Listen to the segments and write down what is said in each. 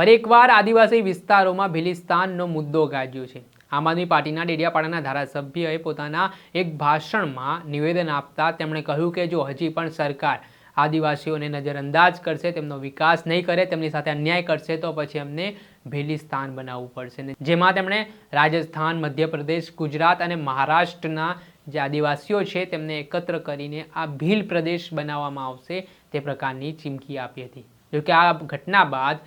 ફરી એકવાર આદિવાસી વિસ્તારોમાં ભિલિસ્તાનનો મુદ્દો ગાજ્યો છે. આમ આદમી પાર્ટીના ડેડિયાપાડાના ધારાસભ્યએ પોતાના એક ભાષણમાં નિવેદન આપતા તેમણે કહ્યું કે જો હજી પણ સરકાર આદિવાસીઓને નજરઅંદાજ કરશે, તેમનો વિકાસ નહીં કરે, તેમની સાથે અન્યાય કરશે, તો પછી અમને ભેલિસ્તાન બનાવવું પડશે. જેમાં તેમણે રાજસ્થાન, મધ્યપ્રદેશ, ગુજરાત અને મહારાષ્ટ્રના જે આદિવાસીઓ છે, તેમને એકત્ર કરીને આ ભીલ પ્રદેશ બનાવવામાં આવશે તે પ્રકારની ચીમકી આપી હતી. જોકે આ ઘટના બાદ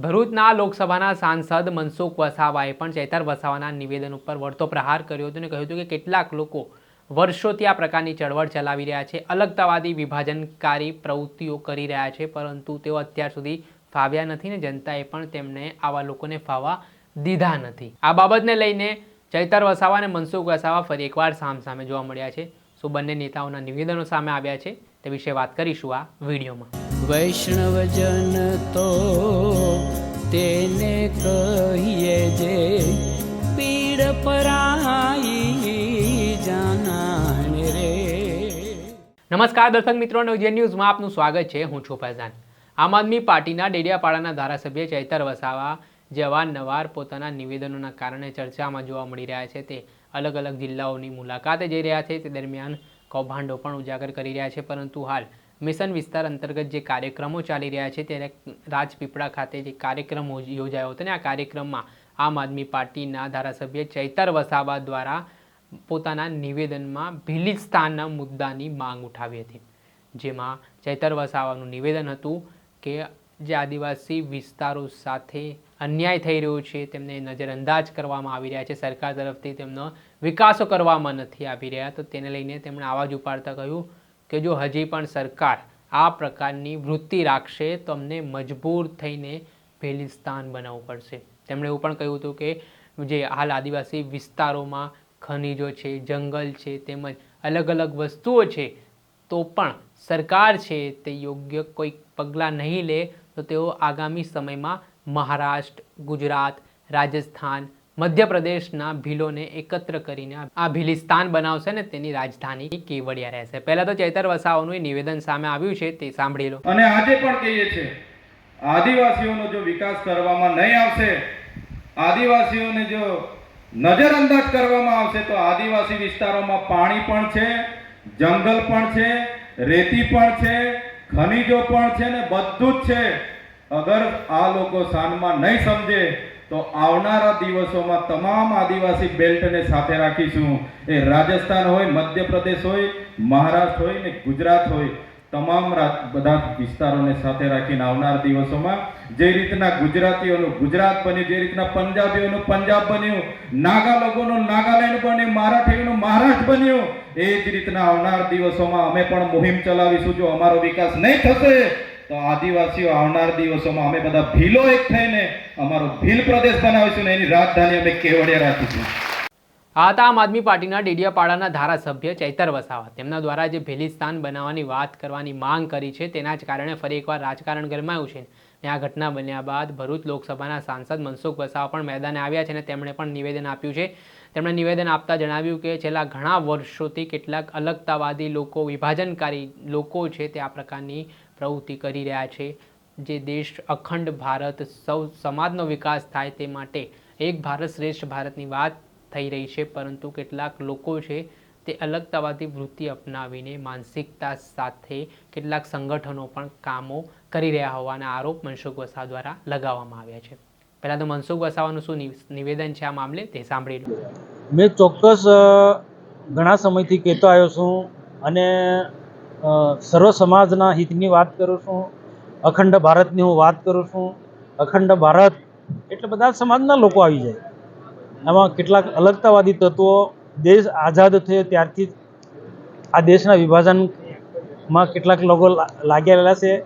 ભરૂચના લોકસભાના સાંસદ મનસુખ વસાવાએ પણ ચૈતર વસાવાના નિવેદન ઉપર વળતો પ્રહાર કર્યો હતો અને કહ્યું હતું કે કેટલાક લોકો વર્ષોથી આ પ્રકારની ચળવળ ચલાવી રહ્યા છે, અલગતાવાદી વિભાજનકારી પ્રવૃત્તિઓ કરી રહ્યા છે, પરંતુ તેઓ અત્યાર સુધી ફાવ્યા નથી ને જનતાએ પણ તેમને આવા લોકોને ફાવા દીધા નથી. આ બાબતને લઈને ચૈતર વસાવા અને મનસુખ વસાવા ફરી એકવાર સામસામે જોવા મળ્યા છે. શું બંને નેતાઓના નિવેદનો સામે આવ્યા છે તે વિશે વાત કરીશું આ વિડીયોમાં. વૈષ્ણવજન તો તેને કહીએ જે પીડ પરાઈ જાનાને રે. નમસ્કાર દર્શક મિત્રો નવજીવન ન્યૂઝમાં આપનું સ્વાગત છે. હું છું ફૈઝાન. આમ આદમી પાર્ટીના ડેડિયાપાડાના ધારાસભ્ય ચૈતર વસાવા જે અવારનવાર પોતાના નિવેદનોના કારણે ચર્ચામાં જોવા મળી રહ્યા છે. તે અલગ અલગ જિલ્લાઓની મુલાકાતે જઈ રહ્યા છે. તે દરમિયાન કૌભાંડો પણ ઉજાગર કરી રહ્યા છે. પરંતુ હાલ મિશન વિસ્તાર અંતર્ગત જે કાર્યક્રમો ચાલી રહ્યા છે ત્યારે રાજપીપળા ખાતે જે કાર્યક્રમ યોજાયો હતો ને આ કાર્યક્રમમાં આમ આદમી પાર્ટીના ધારાસભ્ય ચૈતર વસાવા દ્વારા પોતાના નિવેદનમાં ભિલિસ્તાનના મુદ્દાની માંગ ઉઠાવી હતી. જેમાં ચૈતર વસાવાનું નિવેદન હતું કે જે આદિવાસી વિસ્તારો સાથે અન્યાય થઈ રહ્યો છે, તેમને નજરઅંદાજ કરવામાં આવી રહ્યા છે, સરકાર તરફથી તેમનો વિકાસો કરવામાં નથી આવી રહ્યા, તો તેને લઈને તેમણે આવાજ ઉપાડતા કહ્યું કે જો હજી પણ સરકાર આ પ્રકારની વૃત્તિ રાખશે તો અમને મજબૂર થઈને ભેલિસ્તાન બનાવવું પડશે. તેમણે એવું પણ કહ્યું હતું કે જે હાલ આદિવાસી વિસ્તારોમાં ખનિજો છે, જંગલ છે, તેમજ અલગ અલગ વસ્તુઓ છે, તો પણ સરકાર છે તે યોગ્ય કોઈ પગલાં નહીં લે, તો તેઓ આગામી સમયમાં મહારાષ્ટ્ર, ગુજરાત, રાજસ્થાન મધ્યપ્રદેશના ભીલોને એકત્ર કરીને આ ભીલિસ્તાન બનાવશે ને તેની રાજધાની કેવડિયા રહેશે. પહેલાં તો ચૈતર વસાવાનું નિવેદન સામે આવ્યું છે, તે સાંભળી લો. અને આજે પણ કહીએ છે આદિવાસીઓનો જો વિકાસ કરવામાં નહીં આવશે, આદિવાસીઓને જો નજરઅંદાજ કરવામાં આવશે, તો આદિવાસી વિસ્તારોમાં પાણી પણ છે, જંગલ પણ છે, રેતી પણ છે, ખનિજો પણ છે ને બધું જ છે. અગર આ લોકો સાનમાં નહીં સમજે તો આવનારા દિવસોમાં તમામ આદિવાસી બેલ્ટને સાથે રાખીશું. એ રાજસ્થાન હોય, મધ્યપ્રદેશ હોય, મહારાષ્ટ્ર હોય ને ગુજરાત હોય, તમામ બધા વિસ્તારોને સાથે રાખીને આવનાર દિવસોમાં જે રીતના ગુજરાતીઓનું, ગુજરાત બન્યું, જે રીતના પંજાબીઓનું પંજાબ બન્યું નાગા લોકોનું નાગાલેન્ડ બન્યું, મરાઠીઓનું મહારાષ્ટ્ર બન્યું, એ જ રીતના આવનાર દિવસોમાં અમે પણ મુહિમ ચલાવીશું. જો અમારો વિકાસ નહીં થશે તો આદિવાસીઓ આવનાર દિવસોમાં અમે બધા ભીલો એક થઈને અમારો ભીલ પ્રદેશ બનાવીશું એની રાજધાની અમે કેવડિયા રાખીશું. આ હતા આમ આદમી પાર્ટીના ડેડિયાપાડાના ધારાસભ્ય ચૈતર વસાવા. તેમના દ્વારા જે ભેલિસ્તાન બનાવવાની વાત કરવાની માંગ કરી છે, તેના જ કારણે ફરી એકવાર રાજકારણ ગરમાયું છે. અને આ ઘટના બન્યા બાદ ભરૂચ લોકસભાના સાંસદ મનસુખ વસાવા પણ મેદાને આવ્યા છે અને તેમણે પણ નિવેદન આપ્યું છે. તેમણે નિવેદન આપતા જણાવ્યું કે છેલ્લા ઘણા વર્ષોથી કેટલાક અલગતાવાદી લોકો, વિભાજનકારી લોકો છે તે આ પ્રકારની પ્રવૃત્તિ કરી રહ્યા છે. જે દેશ અખંડ ભારત સૌ સમાજનો વિકાસ થાય તે માટે એક ભારત શ્રેષ્ઠ ભારતની વાત થઈ રહી છે. પરંતુ કેટલાક લોકો છે તે અલગતાવાદી વૃત્તિ અપનાવીને માનસિકતા સાથે કેટલાક સંગઠનો પણ કામો કરી રહ્યા હોવાના આરોપ મનસુખ વસાવા દ્વારા લગાવવામાં આવ્યા છે. પહેલાં તો મનસુખ વસાવાનું શું નિવેદન છે આ મામલે? તે સાંભળી લો. મેં ચોક્કસ ઘણા સમયથી કહેતો આવ્યો છું અને સર્વ સમાજના હિતની વાત કરું છું. અખંડ ભારતની હું વાત કરું છું. અખંડ ભારત એટલે બધા સમાજના લોકો આવી જાય. આમાં કેટલાક અલગતાવાદી તત્વો દેશ આઝાદ થયો ત્યારથી આ દેશના વિભાજનમાં કેટલાક લોકો લા- લાગ્યા રહેલા છે.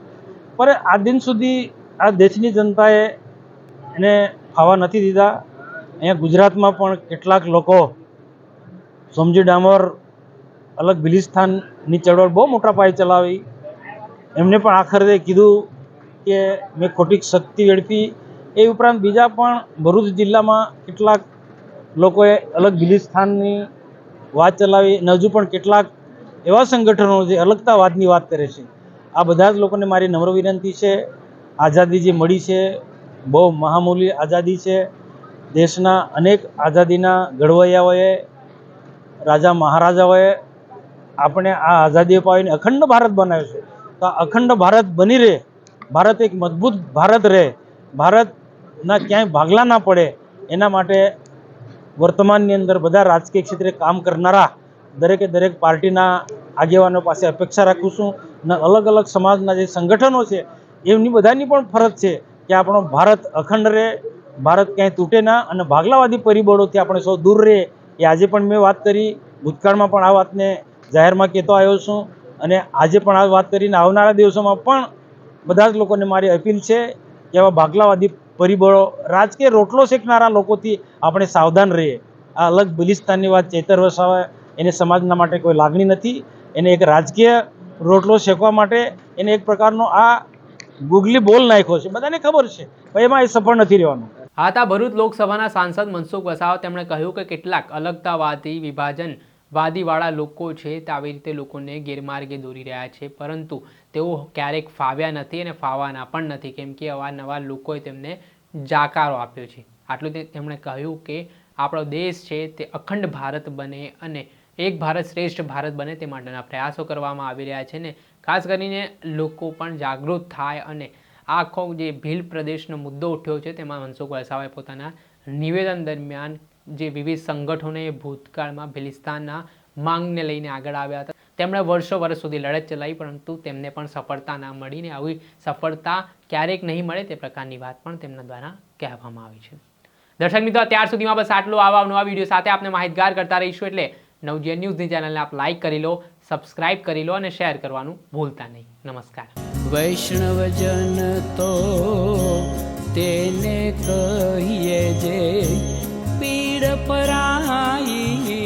પણ આ દિન સુધી આ દેશની જનતાએ એને ફાવા નથી દીધા. અહીંયા ગુજરાતમાં પણ કેટલાક લોકો, સોમજી ડામોર અલગ બિલિસ્તાનની ચળવળ બહુ મોટા પાયે ચલાવી. એમને પણ આખરે કીધું કે મેં ખોટી શક્તિ વેડફી. એ ઉપરાંત બીજા પણ ભરૂચ જિલ્લામાં કેટલાક લોકોએ અલગ બિલિસ્તાનની વાત ચલાવી અને હજુ પણ કેટલાક એવા સંગઠનો જે અલગતાવાદની વાત કરે છે. આ બધા જ લોકોને મારી નમ્ર વિનંતી છે. આઝાદી જે મળી છે. બહુ મહામૂલી આઝાદી છે. દેશના અનેક આઝાદીના ઘડવૈયાઓએ, રાજા મહારાજાઓએ આપણે આ આઝાદી અપાવીને અખંડ ભારત બનાવ્યું છે. તો આ અખંડ ભારત બની રહે, ભારત એક મજબૂત ભારત રહે, ભારતના ક્યાંય ભાગલા ના પડે, એના માટે વર્તમાનની અંદર બધા રાજકીય ક્ષેત્રે કામ કરનારા દરેકે દરેક પાર્ટીના આગેવાનો પાસે અપેક્ષા રાખું છું અને અલગ અલગ સમાજના જે સંગઠનો છે, એમની બધાની પણ ફરજ છે કે આપણો ભારત અખંડ રહે, ભારત ક્યાંય તૂટે ના અને ભાગલાવાદી પરિબળોથી આપણે સૌ દૂર રહે એ આજે પણ મેં વાત કરી, ભૂતકાળમાં પણ આ વાતને જાહેરમાં કહેતો આવ્યો છું અને આજે પણ આ વાત કરીને આવનારા દિવસોમાં પણ બધા જ લોકોને મારી અપીલ છે કે આવા ભાગલાવાદી પરિબળો, રાજકીય રોટલો શેકનારા લોકોથી આપણે સાવધાન રહીએ. આ અલગ બલિસ્તાનની વાત ચેતર વસાવે, એને સમાજના માટે કોઈ લાગણી નથી. એને એક રાજકીય રોટલો શેકવા માટે એને એક પ્રકારનો આ ગુગલી બોલ નાખ્યો છે. બધાને ખબર છે, પણ એમાં એ સફળ નથી રહેવાનું. આ તા ભરૂચ લોકસભાના સાંસદ મનસુખ વસાવા તેમણે કહ્યું કે કેટલાક અલગતાવાદી વિભાજન વાદીવાળા લોકો છે તે આવી રીતે લોકોને ગેરમાર્ગે દોરી રહ્યા છે. પરંતુ તેઓ ક્યારેક ફાવ્યા નથી અને ફાવાના પણ નથી, કેમ કે અવારનવાર લોકોએ તેમને જાકારો આપ્યો છે. આટલું તેમણે કહ્યું કે આપણો દેશ છે તે અખંડ ભારત બને અને એક ભારત શ્રેષ્ઠ ભારત બને તે માટેના પ્રયાસો કરવામાં આવી રહ્યા છે ને ખાસ કરીને લોકો પણ જાગૃત થાય અને આખો જે ભીલ પ્રદેશનો મુદ્દો ઉઠ્યો છે તેમાં મનસુખ વસાવાએ પોતાના નિવેદન દરમિયાન જે વિવિધ સંગઠનોએ ભૂતકાળમાં ભિલિસ્તાનના માંગને લઈને આગળ આવ્યા હતા. તેમણે વર્ષો વર્ષ સુધી લડત ચલાવી, પરંતુ તેમને પણ સફળતા ના મળીને આવી સફળતા ક્યારેક નહીં મળે તે પ્રકારની વાત પણ તેમના દ્વારા કહેવામાં આવી છે. દર્શક મિત્રો, ત્યાર સુધીમાં બસ આટલું આવા નવા વીડિયો સાથે આપણે માહિતગાર કરતા રહીશું એટલે નવજીવન ન્યૂઝની ચેનલને આપ લાઈક કરી લો, સબસ્ક્રાઇબ કરી લો અને શેર કરવાનું ભૂલતા નહીં. નમસ્કાર. વૈષ્ણવજન તો તેને કહીએ જે પીડ પરાઈ